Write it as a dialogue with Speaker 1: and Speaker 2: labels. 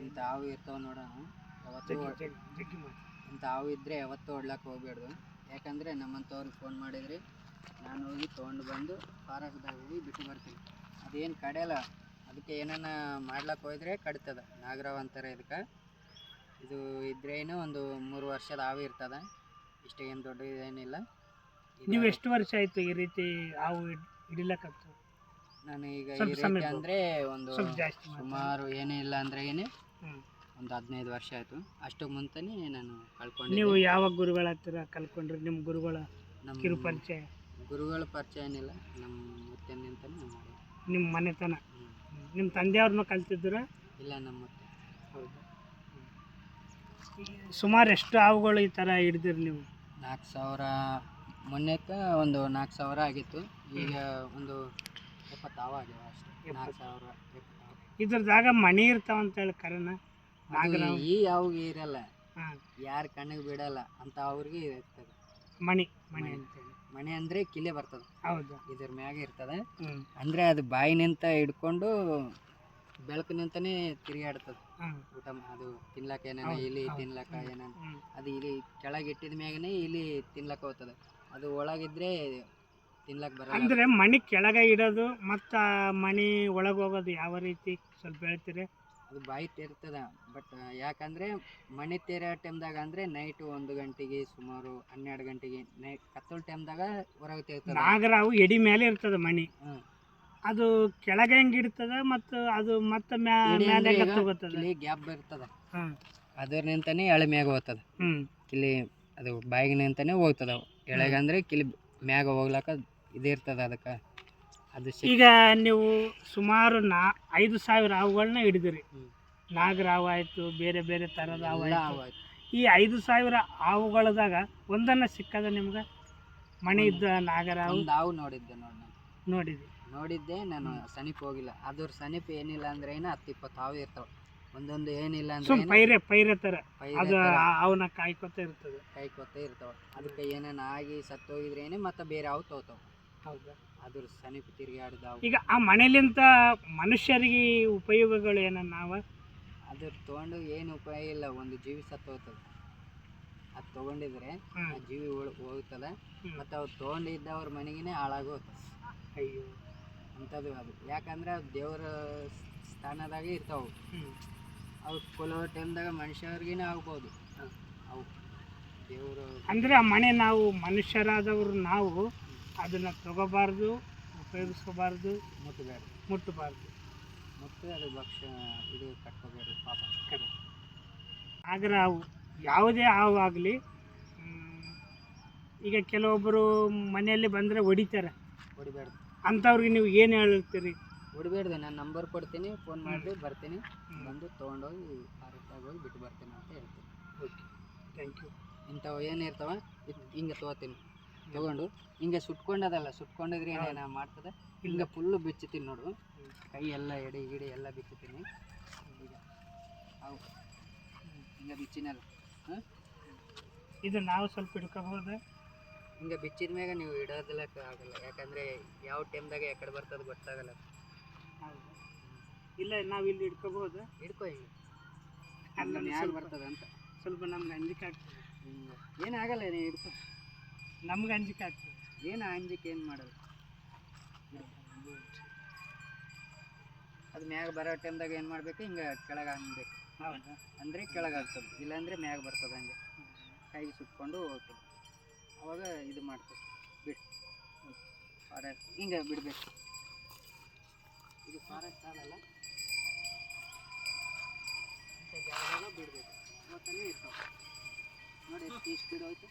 Speaker 1: ಇಂಥ ಹಾವು ಇರ್ತಾವ ನೋಡೋಣ ಇಂಥ ಹಾವು ಇದ್ದರೆ ಯಾವತ್ತೂ ಹೊಡ್ಲಕ್ಕೆ ಹೋಗ್ಬೇಡ್ದು. ಯಾಕಂದರೆ ನಮ್ಮಂಥವ್ರಿಗೆ ಫೋನ್ ಮಾಡಿದ್ರಿ ನಾನು ಹೋಗಿ ತೊಗೊಂಡು ಬಂದು ಫಾರೆಸ್ಟ್ದಾಗ ಹೋಗಿ ಬಿಟ್ಟು ಬರ್ತೀನಿ. ಅದೇನು ಕಡೆಯಲ್ಲ ಅದಕ್ಕೆ ಏನನ್ನ ಮಾಡ್ಲಕ್ಕೆ ಹೋದ್ರೆ ಕಡಿತದ ನಾಗರಾವ್ ಅಂತಾರೆ ಇದಕ್ಕೆ. ಇದು ಇದ್ರೇನು ಒಂದು ಮೂರು ವರ್ಷದ ಹಾವು ಇರ್ತದ. ಇಷ್ಟೇನು ದೊಡ್ಡ ಇದೇನಿಲ್ಲ ಇದು
Speaker 2: ನೀವು ಎಷ್ಟು ವರ್ಷ ಆಯ್ತು ಈ ರೀತಿ ಹಾವು ಹಿಡಿಲಕತ್ತು
Speaker 1: ನಾನು ಈಗ
Speaker 2: ಸ್ವಲ್ಪ
Speaker 1: ಅಂದರೆ ಒಂದು
Speaker 2: ಸ್ವಲ್ಪ ಜಾಸ್ತಿ ಮಾತಾಡಿ.
Speaker 1: ಸುಮಾರು ಏನಿಲ್ಲ ಅಂದ್ರೆ ಏನೇ
Speaker 2: ಹ್ಮ್.
Speaker 1: ಒಂದು ಹದಿನೈದು ವರ್ಷ ಆಯಿತು. ಅಷ್ಟು ಮುಂತಾನೆ ನಾನು
Speaker 2: ನೀವು
Speaker 1: ಕಳ್ಕೊಂಡಿದ್ದೆ
Speaker 2: ಯಾವ ಗುರುಗಳ ಹತ್ತಿರ ಕಲ್ಕೊಂಡ್ರಿ? ನಿಮ್ಮ ಗುರುಗಳ
Speaker 1: ನಮ್ಮ
Speaker 2: ಕಿರು ಪರಿಚಯ?
Speaker 1: ಗುರುಗಳ ಪರಿಚಯ ಏನಿಲ್ಲ ನಮ್ಮ ಮುತ್ತನಿಂತನೇ
Speaker 2: ನಿಮ್ಮ ಮನೆತನ?
Speaker 1: ಹ್ಮ್.
Speaker 2: ನಿಮ್ಮ ತಂದೆಯವ್ರನ್ನ ಕಲ್ತಿದ್ರ
Speaker 1: ಇಲ್ಲ ನಮ್ಮ ಮುತ್ತೆ
Speaker 2: ಸುಮಾರು ಎಷ್ಟು ಹಾವುಗಳು ಈ ಥರ ಹಿಡ್ದಿರಿ ನೀವು?
Speaker 1: ನಾಲ್ಕು ಸಾವಿರ ಮೊನ್ನೆಕ್ಕೆ ಒಂದು ನಾಲ್ಕು ಸಾವಿರ ಆಗಿತ್ತು. ಈಗ ಒಂದು ಎಪ್ಪತ್ತಾವ ಆಗ್ಯಾವ ಅಷ್ಟೇ. ನಾಲ್ಕು ಸಾವಿರ.
Speaker 2: ಇದ್ರದಾಗ ಮಣಿ ಇರ್ತಾವ ಅಂತ ಹೇಳಿ ಕರೆನ?
Speaker 1: ಅದು ಈ ಯಾವ ಇರಲ್ಲ. ಯಾರ ಕಣ್ಣಿಗೆ ಬಿಡಲ್ಲ ಅಂತ ಅವ್ರಿಗೆ ಇರ್ತದೆ.
Speaker 2: ಮಣಿ ಮಣಿ
Speaker 1: ಮಣಿ.
Speaker 2: ಅಂತೇಳಿ
Speaker 1: ಮನೆ ಅಂದ್ರೆ ಕಿಲೆ ಬರ್ತದೆ.
Speaker 2: ಹೌದು.
Speaker 1: ಇದ್ರ ಮ್ಯಾಗ ಇರ್ತದೆ. ಅಂದ್ರೆ ಅದು ಬಾಯಿನಿಂದ ಹಿಡ್ಕೊಂಡು ಬೆಳಕಿನಿಂತನೇ ತಿರುಗಾಡ್ತದೆ. ಊಟ ಅದು ತಿನ್ಲಕ್ಕ ಏನೇನ ಇಲಿ ತಿನ್ಲಕ್ಕ. ಏನೇನ. ಅದು ಇಲಿ ಕೆಳಗೆ ಇಟ್ಟಿದ ಮ್ಯಾಗನೇ ಇಲಿ ತಿನ್ಲಕ್ಕ ಹೋಗ್ತದೆ. ಅದು ಒಳಗಿದ್ರೆ ತಿನ್ಲಕ್ ಬರಲ್ಲ.
Speaker 2: ಅಂದ್ರೆ ಮಣಿ ಕೆಳಗೆ ಇಡೋದು ಮತ್ತು ಮಣಿ ಒಳಗೆ ಹೋಗೋದು ಯಾವ ರೀತಿ ಸ್ವಲ್ಪ ಹೇಳ್ತೀರಿ?
Speaker 1: ಅದು ಬಾಯಿ ತೆರ್ತದ ಬಟ್ ಯಾಕಂದ್ರೆ ಮನೆ ತೆರೆಯೋ ಟೈಮ್ದಾಗ ಅಂದ್ರೆ ನೈಟ್ ಒಂದು ಗಂಟೆಗೆ ಸುಮಾರು ಹನ್ನೆರಡು ಗಂಟೆಗೆ ನೈಟ್ ಕತ್ತಲ್ ಟೈಮ್ದಾಗ ಹೊರಗೆ ತೆರ್ತದ.
Speaker 2: ನಾಗರಾವು ಎಡಿ ಮೇಲೆ ಇರ್ತದ ಮಣಿ.
Speaker 1: ಹ್ಮ್.
Speaker 2: ಅದು ಕೆಳಗೆ ಹೆಂಗ್ ಇರ್ತದ ಮತ್ತು ಅದು ಮತ್ತೆ ಮ್ಯಾ ಮೇಲೆ
Speaker 1: ಕಿಲಿ ಗ್ಯಾಪ್ ಬರ್ತದ.
Speaker 2: ಹಾಂ
Speaker 1: ಅದರ್ನಿಂತಾನೆ ಎಳೆ ಮ್ಯಾಗ ಹೋಗ್ತದ
Speaker 2: ಹ್ಞೂ
Speaker 1: ಕಿಲಿ ಅದು ಬಾಯಿಗಿನಿಂತಾನೆ ಹೋಗ್ತದ ಎಳೆಗಂದ್ರೆ ಕಿಲಿ ಮ್ಯಾಗ ಹೋಗ್ಲಕ್ಕ ಇರ್ತದೆ ಅದಕ್ಕೆ. ಅದು
Speaker 2: ಈಗ ನೀವು ಸುಮಾರು ನಾ ಐದು ಸಾವಿರ ಹಾವುಗಳನ್ನ ಹಿಡಿದಿರಿ.
Speaker 1: ನಾಗರ
Speaker 2: ಹಾವು ಆಯಿತು ಬೇರೆ ಬೇರೆ ಥರದ ಹಾವು
Speaker 1: ಎಲ್ಲ
Speaker 2: ಆಯ್ತು.
Speaker 1: ಹಾವು ಆಯ್ತು.
Speaker 2: ಈ ಐದು ಸಾವಿರ ಹಾವುಗಳದಾಗ ಒಂದನ್ನು ಸಿಕ್ಕದ ನಿಮ್ಗೆ? ಮಣಿ ಇದ್ದ ನಾಗರಾವು?
Speaker 1: ಒಂದು ಹಾವು ನೋಡಿದ್ದೆ ನೋಡಿ ನಾನು.
Speaker 2: ನೋಡಿದ್ರಿ.
Speaker 1: ನೋಡಿದ್ದೆ ನಾನು ಸನಿಪ್ ಹೋಗಿಲ್ಲ. ಅದ್ರ ಸನಿಪ್ ಏನಿಲ್ಲ ಅಂದ್ರೆ ಏನು ಹತ್ತು ಇಪ್ಪತ್ತು ಹಾವು ಇರ್ತಾವ. ಒಂದೊಂದು ಏನಿಲ್ಲ ಅಂದ್ರೆ
Speaker 2: ಸುಮ್ ಪೈರೆ ಪೈರೆ ಥರ
Speaker 1: ಪೈರೆ
Speaker 2: ಅದು
Speaker 1: ತರ.
Speaker 2: ಅವನ್ನ ಕಾಯ್ಕೊತ ಇರ್ತದೆ.
Speaker 1: ಕಾಯ್ಕೊತ ಇರ್ತಾವ. ಅದಕ್ಕೆ ಏನೇನ ಆಗಿ ಸತ್ತು ಹೋಗಿದ್ರೆ ಏನೇ ಮತ್ತೆ ಬೇರೆ ಅವು ತೋತಾವ
Speaker 2: ಹೌದಾ?
Speaker 1: ಅದ್ರ ಸನಿಪ ತಿರುಗಾಡಿದ ಹಾವು
Speaker 2: ಈಗ ಆ ಮನೆಯಲ್ಲಿಂತ ಮನುಷ್ಯರಿಗೆ ಉಪಯೋಗಗಳು ಏನ ನಾವ?
Speaker 1: ಅದ್ರ ತಗೊಂಡು ಏನು ಉಪಯೋಗ ಇಲ್ಲ. ಒಂದು ಜೀವಿ ಸತ್ತು ಹೋಗ್ತದೆ ಅದು ತೊಗೊಂಡಿದ್ರೆ
Speaker 2: ಹ್ಮ್.
Speaker 1: ಆ ಜೀವಿ ಹೋಗ್ತದ ಹೋಗ್ತದೆ.
Speaker 2: ಹ್ಮ್.
Speaker 1: ಮತ್ತು ಅವ್ರು ತೊಗೊಂಡಿದ್ದವ್ರ ಅವ್ರ ಹಾಳಾಗಿ ಹೋಗ್ತದೆ
Speaker 2: ಅಯ್ಯೋ.
Speaker 1: ಅಂಥದ್ದು ಅದು. ಯಾಕಂದ್ರೆ ದೇವರ ಸ್ಥಾನದಾಗೆ ಇರ್ತಾವು. ಅವು ಕೊಲೋ ಟೈಮ್ದಾಗ ಮನುಷ್ಯರಿಗೇನೆ ಆಗ್ಬೋದು. ಅವು ದೇವರು
Speaker 2: ಅಂದ್ರೆ ಆ ಮನೆ ನಾವು ಮನುಷ್ಯರಾದವರು ನಾವು ಅದನ್ನ ತಗೋಬಾರ್ದು ಉಪಯೋಗಿಸ್ಕೋಬಾರ್ದು
Speaker 1: ಮುಟ್ಟಬಾರ್ದು
Speaker 2: ಮುಟ್ಟಬಾರ್ದು.
Speaker 1: ಮತ್ತು ಅದು ಭಕ್ಷ ಇದು ಕಟ್ಕೋಬೇಡಿ ಪಾಪ.
Speaker 2: ಆದ್ರೆ ಅವು ಯಾವುದೇ ಹಾವು ಆಗಲಿ ಈಗ ಕೆಲವೊಬ್ಬರು ಮನೆಯಲ್ಲಿ ಬಂದರೆ ಹೊಡಿತಾರೆ.
Speaker 1: ಹೊಡಿಬಾರ್ದು.
Speaker 2: ಅಂಥವ್ರಿಗೆ ನೀವು ಏನು ಹೇಳ್ತೀರಿ?
Speaker 1: ಹೊಡಿಬೇಡ್ದು ನಾನು ನಂಬರ್ ಕೊಡ್ತೀನಿ ಫೋನ್ ಮಾಡಿ ಬರ್ತೀನಿ. ಬಂದು ತೊಗೊಂಡೋಗಿ ಕರೆಕ್ಟಾಗಿ ಹೋಗಿ ಬಿಟ್ಟು ಬರ್ತೀನಿ ಅಂತ ಹೇಳ್ತೀನಿ.
Speaker 2: ಓಕೆ ಥ್ಯಾಂಕ್ ಯು
Speaker 1: ಇಂಥವು ಏನಿರ್ತಾವ ಇದ್ ಹಿಂಗೆ ತೊಗೋತೀನಿ. ತೊಗೊಂಡು ಹಿಂಗೆ ಸುಟ್ಕೊಂಡದಲ್ಲ ಸುಟ್ಕೊಂಡಿದ್ರೆ ಏನೇನ ಮಾಡ್ತದೆ? ಹಿಂಗೆ ಫುಲ್ಲು ಬಿಚ್ಚುತ್ತೀನಿ ನೋಡು. ಕೈ ಎಲ್ಲ ಎಡಿ ಗಿಡಿ ಎಲ್ಲ ಬಿಚ್ಚುತ್ತೀನಿ. ಈಗ. ಅವು. ಹಿಂಗೆ ಬಿಚ್ಚಿನಲ್ಲ. ಹಾಂ?
Speaker 2: ಇದು ನಾವು ಸ್ವಲ್ಪ ಹಿಡ್ಕೋಬಹುದು
Speaker 1: ಹಿಂಗೆ ಬಿಚ್ಚಿದ ಮ್ಯಾಗ ನೀವು ಇಡೋದಿಲ್ಲ ಆಗಲ್ಲ. ಯಾಕಂದರೆ ಯಾವ ಟೈಮ್ದಾಗ ಯಾಕಡೆ ಬರ್ತದೆ ಗೊತ್ತಾಗಲ್ಲ.
Speaker 2: ಹೌದು. ಇಲ್ಲ ನಾವು ಇಲ್ಲಿ ಹಿಡ್ಕೋಬೋದ
Speaker 1: ಹಿಡ್ಕೊ ಇಲ್ಲಿ
Speaker 2: ಅಲ್ಲ, ಸ್ವಲ್ಪ-
Speaker 1: ಬರ್ತದೆ ಅಂತ.
Speaker 2: ಸ್ವಲ್ಪ ನಮ್ಗೆ ಅಂಜಿಕೆ ಆಗ್ತದೆ.
Speaker 1: ಏನಾಗಲ್ಲ ನೀ ಹಿಡ್ಕೊ.
Speaker 2: ನಮ್ಗೆ ಅಂಜಿಕೆ ಆಗ್ತದೆ.
Speaker 1: ಏನು ಅಂಜಿಕೆ ಏನು ಮಾಡೋದು? ಅದು ಮ್ಯಾಗ ಬರೋ ಟೈಮ್ದಾಗ ಏನು ಮಾಡಬೇಕು? ಹಿಂಗೆ ಕೆಳಗೆ ಹಂಗ್ಬೇಕು
Speaker 2: ಹೌದಾ?
Speaker 1: ಅಂದರೆ ಕೆಳಗೆ ಆಗ್ತದೆ ಇಲ್ಲಾಂದರೆ ಮ್ಯಾಗ ಬರ್ತದೆ ಹಂಗೆ. ಕೈಗೆ ಸುಟ್ಕೊಂಡು ಹೋಗ್ತದೆ ಅವಾಗ ಇದು ಮಾಡ್ತದೆ ಬಿಡು ಹಿಂಗೆ ಬಿಡಬೇಕು. ಇದು ಫಾರೆಸ್ಟ್ ಆಗಲ್ಲ ಇಂಥ ಜಾಗದಾಗ ಬಿಡಬೇಕು. ಮತ್ತನೇ ಇರ್ತಾವೆ ನೋಡಿ ಎಷ್ಟು ಸ್ಪೀಡ್ ಹೋಯ್ತು